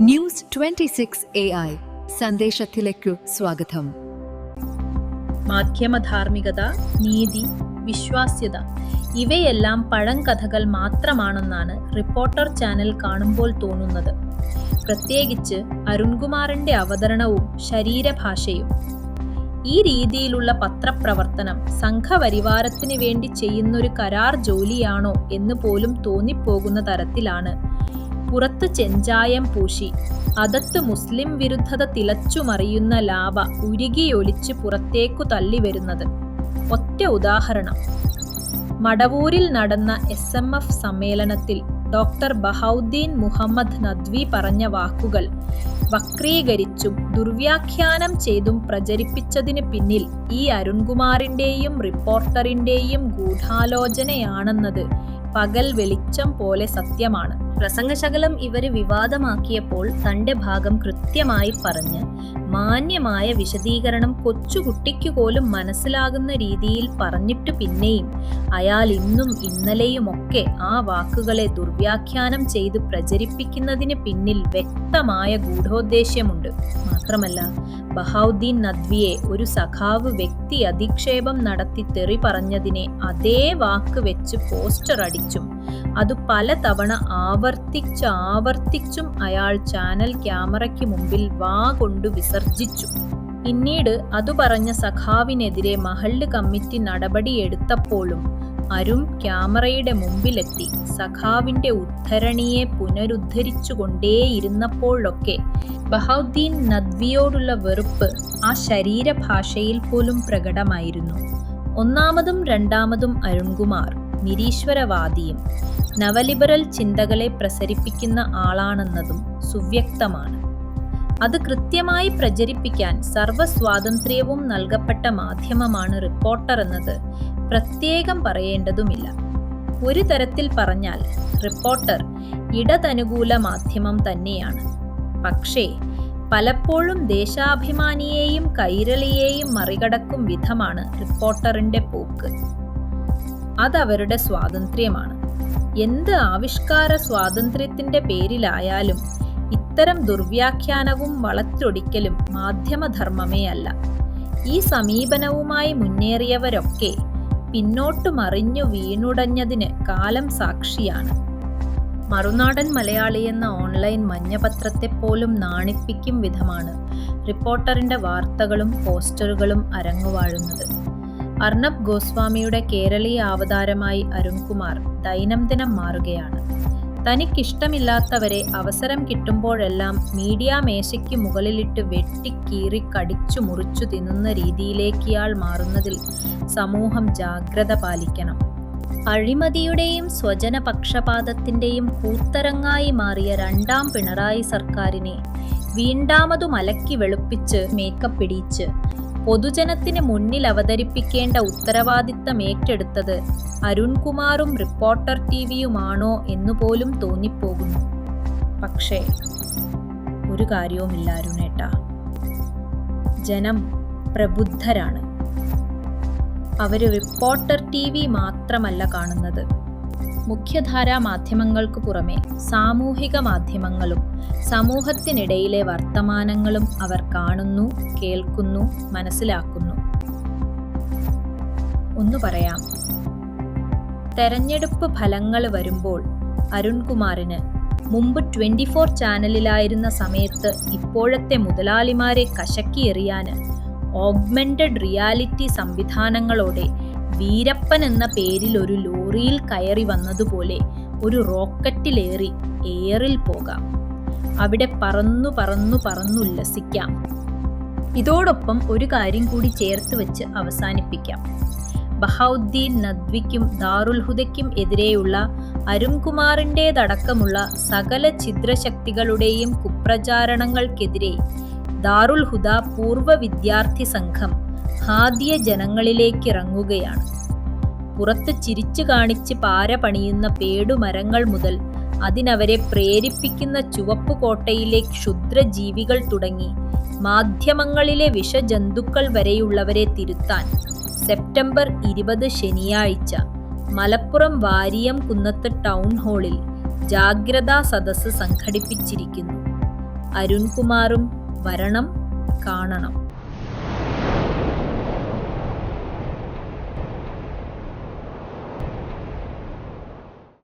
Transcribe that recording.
News twenty six A I. സന്ദേശത്തിലേക്കു സ്വാഗതം. മാധ്യമധാർമ്മികത നീതി വിശ്വാസ്യത ഇവയെല്ലാം പഴങ്കഥകൾ മാത്രമാണെന്നാണ് റിപ്പോർട്ടർ ചാനൽ കാണുമ്പോൾ തോന്നുന്നത്. പ്രത്യേകിച്ച് അരുൺകുമാറിന്റെ അവതരണവും ശരീരഭാഷയും. ഈ രീതിയിലുള്ള പത്രപ്രവർത്തനം സംഘപരിവാരത്തിന് വേണ്ടി ചെയ്യുന്നൊരു കരാർ ജോലിയാണോ എന്ന് പോലും തോന്നിപ്പോകുന്ന തരത്തിലാണ് പുറത്ത് ചെഞ്ചായം പൂശി. അതത്ത് മുസ്ലിം വിരുദ്ധത തിളച്ചുമറിയുന്ന ലാവ ഉരുകിയൊലിച്ച് പുറത്തേക്കു തള്ളി വരുന്നത് ഒറ്റ ഉദാഹരണം. മടവൂരിൽ നടന്ന എസ് എം എഫ് സമ്മേളനത്തിൽ ഡോക്ടർ ബഹൌദ്ദീൻ മുഹമ്മദ് നദ്വി പറഞ്ഞ വാക്കുകൾ വക്രീകരിച്ചും ദുർവ്യാഖ്യാനം ചെയ്തും പ്രചരിപ്പിച്ചതിന് പിന്നിൽ ഈ അരുൺകുമാറിന്റെയും റിപ്പോർട്ടറിന്റെയും ഗൂഢാലോചനയാണെന്നത് പകൽ വെളിച്ചം പോലെ സത്യമാണ്. പ്രസംഗശകലം ഇവർ വിവാദമാക്കിയപ്പോൾ തന്റെ ഭാഗം കൃത്യമായി പറഞ്ഞ് മാന്യമായ വിശദീകരണം കൊച്ചുകുട്ടിക്കു പോലും മനസ്സിലാകുന്ന രീതിയിൽ പറഞ്ഞിട്ട് പിന്നെയും അയാൾ ഇന്നും ഇന്നലെയുമൊക്കെ ആ വാക്കുകളെ ദുർവ്യാഖ്യാനം ചെയ്ത് പ്രചരിപ്പിക്കുന്നതിന് പിന്നിൽ വ്യക്തമായ ഗൂഢോദ്ദേശ്യമുണ്ട്. മാത്രമല്ല ബഹൌദ്ദീൻ നദ്വിയെ ഒരു സഖാവ് വ്യക്തി അധിക്ഷേപം നടത്തി തെറി പറഞ്ഞതിനെ അതേ വാക്ക് വെച്ച് പോസ്റ്റർ അടിച്ചും അത് പലതവണ ആവർത്തിച്ച് ആവർത്തിച്ചും അയാൾ ചാനൽ ക്യാമറയ്ക്ക് മുമ്പിൽ വാ കൊണ്ട് വിസർജിച്ചു. പിന്നീട് അതു പറഞ്ഞ സഖാവിനെതിരെ മഹല്ല് കമ്മിറ്റി നടപടിയെടുത്തപ്പോഴും അരും ക്യാമറയുടെ മുമ്പിലെത്തി. സഖാവിന്റെ ഉദ്ധരണിയെ പുനരുദ്ധരിച്ചുകൊണ്ടേയിരുന്നപ്പോഴൊക്കെ ബഹൌദ്ദീൻ നദ്വിയോടുള്ള വെറുപ്പ് ആ ശരീരഭാഷയിൽ പോലും പ്രകടമായിരുന്നു. ഒന്നാമതും രണ്ടാമതും അരുൺകുമാർ നിരീശ്വരവാദിയും നവലിബറൽ ചിന്തകളെ പ്രസരിപ്പിക്കുന്ന ആളാണെന്നതും സുവ്യക്തമാണ്. അത് കൃത്യമായി പ്രചരിപ്പിക്കാൻ സർവസ്വാതന്ത്ര്യവും നൽകപ്പെട്ട മാധ്യമമാണ് റിപ്പോർട്ടർ എന്നത്. പ്രത്യേകം പറയേണ്ടതുമില്ല. ഒരു തരത്തിൽ പറഞ്ഞാൽ റിപ്പോർട്ടർ ഇടതനുകൂല മാധ്യമം തന്നെയാണ്. പക്ഷേ പലപ്പോഴും ദേശാഭിമാനിയെയും കൈരളിയെയും മറികടക്കും വിധമാണ് റിപ്പോർട്ടറിന്റെ പോക്ക്. അതവരുടെ സ്വാതന്ത്ര്യമാണ്. എന്ത് ആവിഷ്കാര സ്വാതന്ത്ര്യത്തിന്റെ പേരിലായാലും ഇത്തരം ദുർവ്യാഖ്യാനവും വളച്ചൊടിക്കലും മാധ്യമധർമ്മമേ അല്ല. ഈ സമീപനവുമായി മുന്നേറിയവരൊക്കെ പിന്നോട്ട് മറിഞ്ഞു വീണുടഞ്ഞതിന് കാലം സാക്ഷിയാണ്. മറുനാടൻ മലയാളി എന്ന ഓൺലൈൻ മഞ്ഞപത്രത്തെ പോലും നാണിപ്പിക്കും വിധമാണ് റിപ്പോർട്ടറിന്റെ വാർത്തകളും പോസ്റ്ററുകളും അരങ്ങുവാഴുന്നത്. അർണബ് ഗോസ്വാമിയുടെ കേരളീയ അവതാരമായി അരുൺകുമാർ ദൈനംദിനം മാറുകയാണ്. തനിക്കിഷ്ടമില്ലാത്തവരെ അവസരം കിട്ടുമ്പോഴെല്ലാം മീഡിയ മേശയ്ക്ക് മുകളിലിട്ട് വെട്ടിക്കീറി കടിച്ചു മുറിച്ചു തിന്നുന്ന രീതിയിലേക്ക് ഇയാൾ മാറുന്നതിൽ സമൂഹം ജാഗ്രത പാലിക്കണം. അഴിമതിയുടെയും സ്വജനപക്ഷപാതത്തിന്റെയും കൂത്തരങ്ങായി മാറിയ രണ്ടാം പിണറായി സർക്കാരിനെ വീണ്ടാമതു മലക്കി വെളുപ്പിച്ച് മേക്കപ്പിടിച്ച് പൊതുജനത്തിന് മുന്നിൽ അവതരിപ്പിക്കേണ്ട ഉത്തരവാദിത്തം ഏറ്റെടുത്തത് അരുൺകുമാറും റിപ്പോർട്ടർ ടി വിയുമാണോ എന്നുപോലും തോന്നിപ്പോകുന്നു. പക്ഷേ ഒരു കാര്യവുമില്ല അരുണേട്ട. ജനം പ്രബുദ്ധരാണ്. അവർ റിപ്പോർട്ടർ ടി വി മാത്രമല്ല കാണുന്നത്. മുഖ്യധാരാ മാധ്യമങ്ങൾക്കു പുറമെ സാമൂഹിക മാധ്യമങ്ങളും സമൂഹത്തിനിടയിലെ വർത്തമാനങ്ങളും അവർ കാണുന്നു കേൾക്കുന്നു മനസ്സിലാക്കുന്നു. ഒന്ന് പറയാം. തെരഞ്ഞെടുപ്പ് ഫലങ്ങൾ വരുമ്പോൾ അരുൺകുമാറിന് മുമ്പ് ട്വന്റി ഫോർ ചാനലിലായിരുന്ന സമയത്ത് ഇപ്പോഴത്തെ മുതലാളിമാരെ കശക്കിയെറിയാന് ഓഗ്മെന്റഡ് റിയാലിറ്റി സംവിധാനങ്ങളോടെ വീരപ്പൻ എന്ന പേരിൽ ഒരു ലോറിയിൽ കയറി വന്നതുപോലെ ഒരു റോക്കറ്റിലേറി എയറിൽ പോകാം. അവിടെ പറന്നു പറന്നു പറന്നുല്ലസിക്കാം ഇതോടൊപ്പം ഒരു കാര്യം കൂടി ചേർത്ത് വെച്ച് അവസാനിപ്പിക്കാം. ബഹൌദ്ദീൻ നദ്വിക്കും ദാറുൽഹുദയ്ക്കും എതിരെയുള്ള അരുൺകുമാറിന്റേതടക്കമുള്ള സകല ഛിദ്രശക്തികളുടെയും കുപ്രചാരണങ്ങൾക്കെതിരെ ദാറുൽഹുദ പൂർവ വിദ്യാർത്ഥി സംഘം ഹാദിയ ജനങ്ങളിലേക്ക് ഇറങ്ങുകയാണ് പുറത്ത് ചിരിച്ചു കാണിച്ച് പാര പണിയുന്ന പേടുമരങ്ങൾ മുതൽ അതിനവരെ പ്രേരിപ്പിക്കുന്ന ചുവപ്പ് കോട്ടയിലെ ക്ഷുദ്രജീവികൾ തുടങ്ങി മാധ്യമങ്ങളിലെ വിഷജന്തുക്കൾ വരെയുള്ളവരെ തിരുത്താൻ സെപ്റ്റംബർ ഇരുപത് ശനിയാഴ്ച മലപ്പുറം വാരിയം കുന്നത്ത് ടൗൺ ഹാളിൽ ജാഗ്രതാ സദസ്സ് സംഘടിപ്പിച്ചിരിക്കുന്നു. അരുൺകുമാറും വരണം കാണണം.